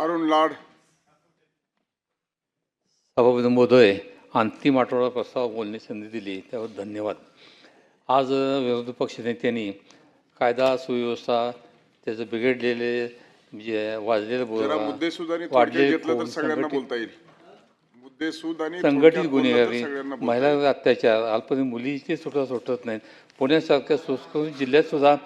अरुण लाड. सभापती महोदय अंतिम आठवडा प्रस्ताव बोलण्याची संधी दिली त्यावर धन्यवाद. आज विरोधी पक्षनेत्यांनी कायदा सुव्यवस्था त्याचं बिघडलेले म्हणजे वाजलेलं वाढलेले संघटित- गुन्हेगारी महिलांवर अत्याचार अल्पवयीन मुलीचे सुद्धा सुटत नाहीत. पुण्यासारख्या जिल्ह्यात सुद्धा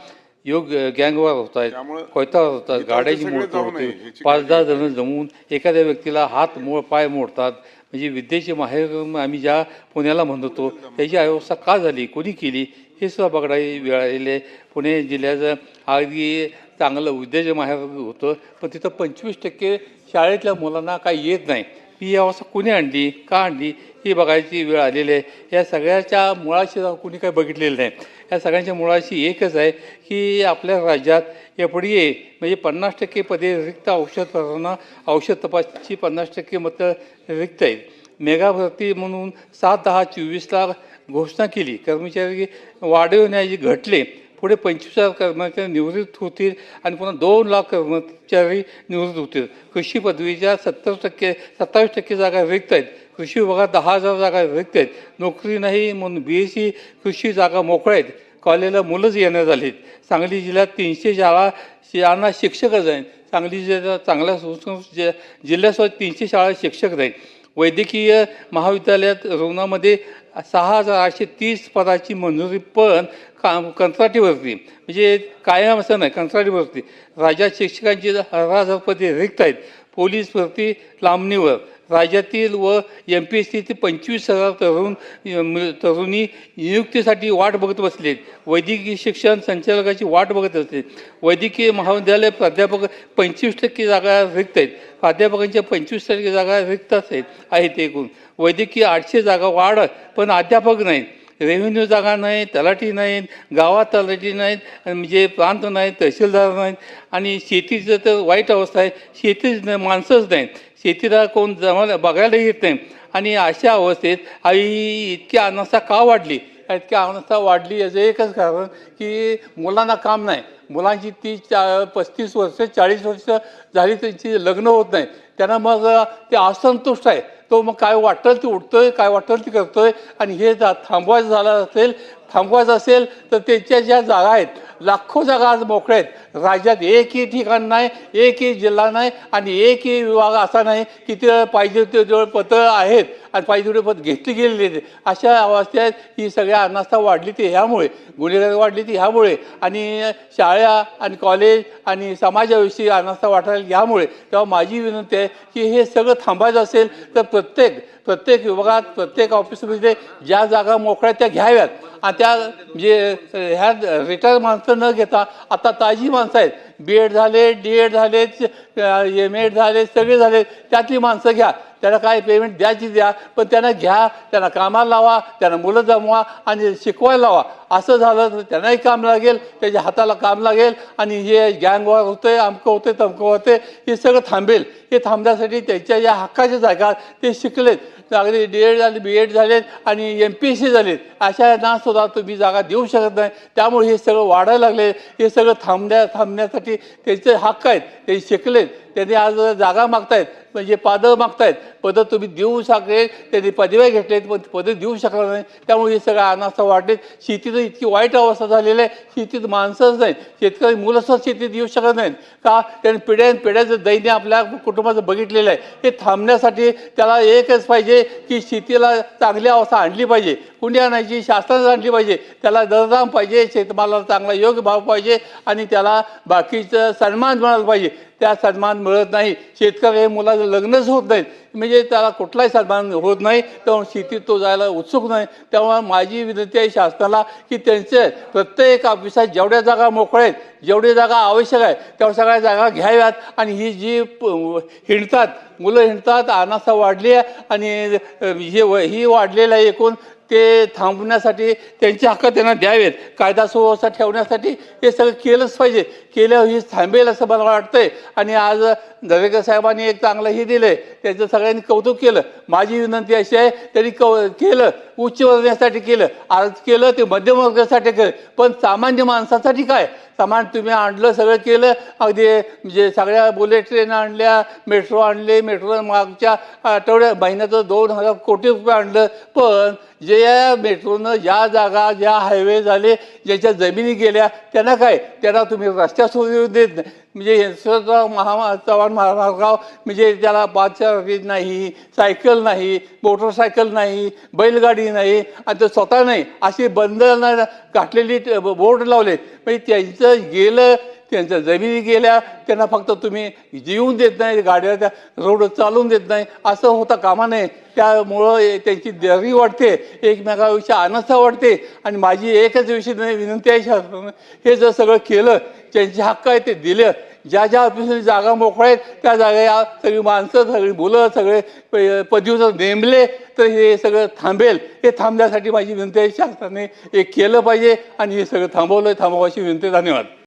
योग गँगवार होत आहेत कोयतावर होतात गाड्याची नये, होते पाच दहा जण जमून एखाद्या व्यक्तीला हात मोड पाय मोडतात. म्हणजे विद्येचे माहेर आम्ही ज्या पुण्याला म्हणतो त्याची अवस्था का झाली कोणी केली हे सुद्धा बघायला वेळ आलेली आहे. पुणे जिल्ह्याचं अगदी चांगलं विद्येचे माहेर होतं पण तिथं पंचवीस टक्के शाळेतल्या मुलांना काही येत नाही. ही अवस्था कोणी आणली? का आणली? ही बघायची वेळ आलेली आहे. या सगळ्याच्या मुळाशी कुणी कोणी काही बघितलेलं नाही. या सगळ्यांच्या मुळाशी एकच आहे की आपल्या राज्यात एफ डी ए म्हणजे पन्नास टक्के पदे रिक्त औषध औषध तपासची पन्नास टक्के मतं रिक्त आहेत. मेगाभरती म्हणून सात दहा चोवीसला घोषणा केली. कर्मचारी वाढवण्याचे घटले पुढे पंचवीस हजार कर्मचारी निवृत्त होतील आणि पुन्हा दोन लाख कर्मचारी निवृत्त होतील. कृषी पदवीच्या सत्तर टक्के सत्तावीस टक्के जागा रिक्त आहेत. कृषी विभागात दहा हजार जागा रिक्त आहेत. नोकरी नाही म्हणून बी एस सी कृषी जागा मोकळ्या आहेत. कॉलेजला मुलंच येण्यात आलीत सांगली जिल्ह्यात तीनशे शाळा शाळांना शिक्षकच आहेत. सांगली जिल्ह्यात चांगल्या सुसंस्कृत जि तीनशे शाळा शिक्षक आहेत. वैद्यकीय महाविद्यालयात रुग्णामध्ये सहा हजार आठशे तीस पदाची मंजुरी पण काम कंत्राटीवरती म्हणजे कायम असं नाही कंत्राटी भरती राज्यात शिक्षकांची अठरा हजार पदे रिक्त आहेत. पोलीस भरती लांबणीवर. राज्यातील व एम पी एस सीतील पंचवीस हजार तरुण तरुणी नियुक्तीसाठी वाट बघत बसलेत वैद्यकीय शिक्षण संचालकाची वाट बघत असते वैद्यकीय महाविद्यालय प्राध्यापक पंचवीस टक्के जागा रिक्त आहेत. प्राध्यापकांच्या पंचवीस टक्के जागा रिक्त आहेत आहेत एकूण. वैद्यकीय आठशे जागा वाढ पण अध्यापक नाहीत. रेव्हेन्यू जागा नाहीत तलाठी नाहीत गावात तलाठी नाहीत म्हणजे प्रांत नाहीत तहसीलदार नाहीत आणि शेतीचं तर वाईट अवस्था आहे. शेतीच नाही माणसंच नाहीत. शेतीला कोण जमायला बघायला येत नाही. आणि अशा अवस्थेत आई इतकी अनावस्था का वाढली? इतकी अनावस्था वाढली याचं एकच कारण की मुलांना काम नाही. मुलांची ती चा पस्तीस वर्ष चाळीस वर्ष झाली त्यांची लग्न होत नाही. त्यांना मग ते असंतुष्ट आहे. तो मग काय वाटेल ते उठतोय काय वाटेल ते करतोय आणि हे जा थांबवायचं झालं असेल थांबवायचं असेल तर त्यांच्या ज्या जागा आहेत लाखो जागा आज मोकळ्या आहेत. राज्यात एकही ठिकाण नाही एकही जिल्हा नाही आणि एकही विभाग असा नाही की ते पाहिजे ते जवळ पत्र आहेत आणि पाहिजे तेवढे पद घेतली गेलेली आहेत. अशा अवस्थेत ही सगळ्या अनास्था वाढली ती ह्यामुळे गुन्हेगारी वाढली ती ह्यामुळे आणि शाळा आणि कॉलेज आणि समाजाविषयी अनास्था वाटायला ह्यामुळे. तेव्हा माझी विनंती आहे की हे सगळं थांबायचं असेल तर प्रत्येक प्रत्येक विभागात प्रत्येक ऑफिसमध्ये ज्या जागा मोकळ्या त्या घ्याव्यात आणि त्या त्या म्हणजे ह्या रिटायर माणसं न घेता आता ताजी माणसं आहेत. बी एड झाले डी एड झाले एम एड झाले सगळे झाले. त्यातली माणसं घ्या. त्यांना काय पेमेंट द्यायची द्या पण त्यांना घ्या त्यांना कामाला लावा त्यांना मुलं जमवा आणि शिकवायला लावा. असं झालं तर त्यांनाही काम लागेल त्याच्या हाताला काम लागेल आणि हे गँगवर होते अमकं होते तमकं होते हे सगळं थांबेल. हे थांबण्यासाठी त्यांच्या ज्या हक्काच्या जागा ते शिकलेत. अगदी डी एड झाले बी एड झालेत आणि एम पी एस सी झालेत. अशा सुद्धा तुम्ही जागा देऊ शकत नाही. त्यामुळे हे सगळं वाढायला लागले. हे सगळं थांबण्या थांबण्यासाठी त्यांचे हक्क आहेत. ते शिकलेत. त्यांनी आज जागा मागतायत. म्हणजे पदं मागतायत. पदं तुम्ही देऊ शकले त्यांनी पदव्या घेतलेत पण पदं देऊ शकला नाही. त्यामुळे हे सगळं अनास्था वाढलेत. शेतीचं इतकी वाईट अवस्था झालेली आहे शेतीत माणसंच नाहीत. शेतकरी मुलंसुद्धा शेतीत येऊ शकत नाहीत. का? त्याने पिढ्यान पिढ्याचं दैन्य आपल्या कुटुंबाचं बघितलेलं आहे हे थांबण्यासाठी त्याला एकच पाहिजे की शेतीला चांगली अवस्था आणली पाहिजे. कुंडी आणायची? शासनाच आणली पाहिजे. त्याला दरदाम पाहिजे शेतमालाला चांगला योग्य भाव पाहिजे आणि त्याला बाकीचं सन्मान मिळाला पाहिजे. त्या सन्मान मिळत नाही. शेतकरी हे मुलाचं लग्नच होत नाहीत म्हणजे त्याला कुठलाही सन्मान होत नाही. त्यामुळे शेतीत तो जायला उत्सुक नाही. तेव्हा माझी विनंती आहे शासनाला की त्यांचे प्रत्येक ऑफिसात जेवढ्या जागा मोकळ्या आहेत जेवढी जागा आवश्यक आहे तेवढ्या सगळ्या जागा घ्याव्यात. आणि ही जी प- हिंडतात मुलं हिंडतात अनासा वाढली आहे. आणि हे व- ही वाढलेलं आहे एकूण. ते थांबवण्यासाठी त्यांचे हक्क त्यांना द्यावेत. कायदा सुव्यवस्था ठेवण्यासाठी हे सगळं केलंच पाहिजे. केलं हे थांबेल असं मला वाटतंय. आणि आज दरेकर साहेबांनी एक चांगलं हे दिलं आहे त्याचं सगळ्यांनी कौतुक केलं. माझी विनंती अशी आहे त्यांनी कौ केलं. उच्च वर्गासाठी केलं. आज केलं ते मध्यम वर्गासाठी केलं. पण सामान्य माणसासाठी काय? सामान तुम्ही आणलं सगळं केलं. अगदी म्हणजे सगळ्या बुलेट ट्रेन आणल्या मेट्रो आणले मेट्रो मागच्या आठवड्या महिन्याचं दोन हजार कोटी रुपये आणलं. पण जे म्हणजे या मेट्रोनं ज्या जागा ज्या हायवे झाले ज्याच्या जमिनी गेल्या त्यांना काय? त्यांना तुम्ही रस्त्या सोडून देत नाही. म्हणजे यशवंतराव महा चव्हाण महाराजराव म्हणजे त्याला बादशाह नाही सायकल नाही मोटरसायकल नाही बैलगाडी नाही आणि तो स्वतः नाही. अशी बंधनं घातलेली बोर्ड लावले म्हणजे त्यांचं गेलं त्यांच्या जमिनी गेल्या त्यांना फक्त तुम्ही जीवन देत नाही गाड्या त्या रोड चालवून देत नाही असं होता कामा नये. त्यामुळं त्यांची दरी वाढते एकमेकाविषयी अनस्था वाढते. आणि माझी एकच विषय विनंती आहे शासनानं हे जर सगळं केलं त्यांचे हक्क आहे ते दिलं. ज्या ज्या ऑफिसमध्ये जागा मोकळ्या आहेत त्या जागा या सगळी माणसं सगळी मुलं सगळे प- पदवीवर नेमले तर हे सगळं थांबेल. हे थांबण्यासाठी माझी विनंती आहे शासनाने हे केलं पाहिजे. आणि हे सगळं थांबवलं थांबवायची विनंती धन्यवाद.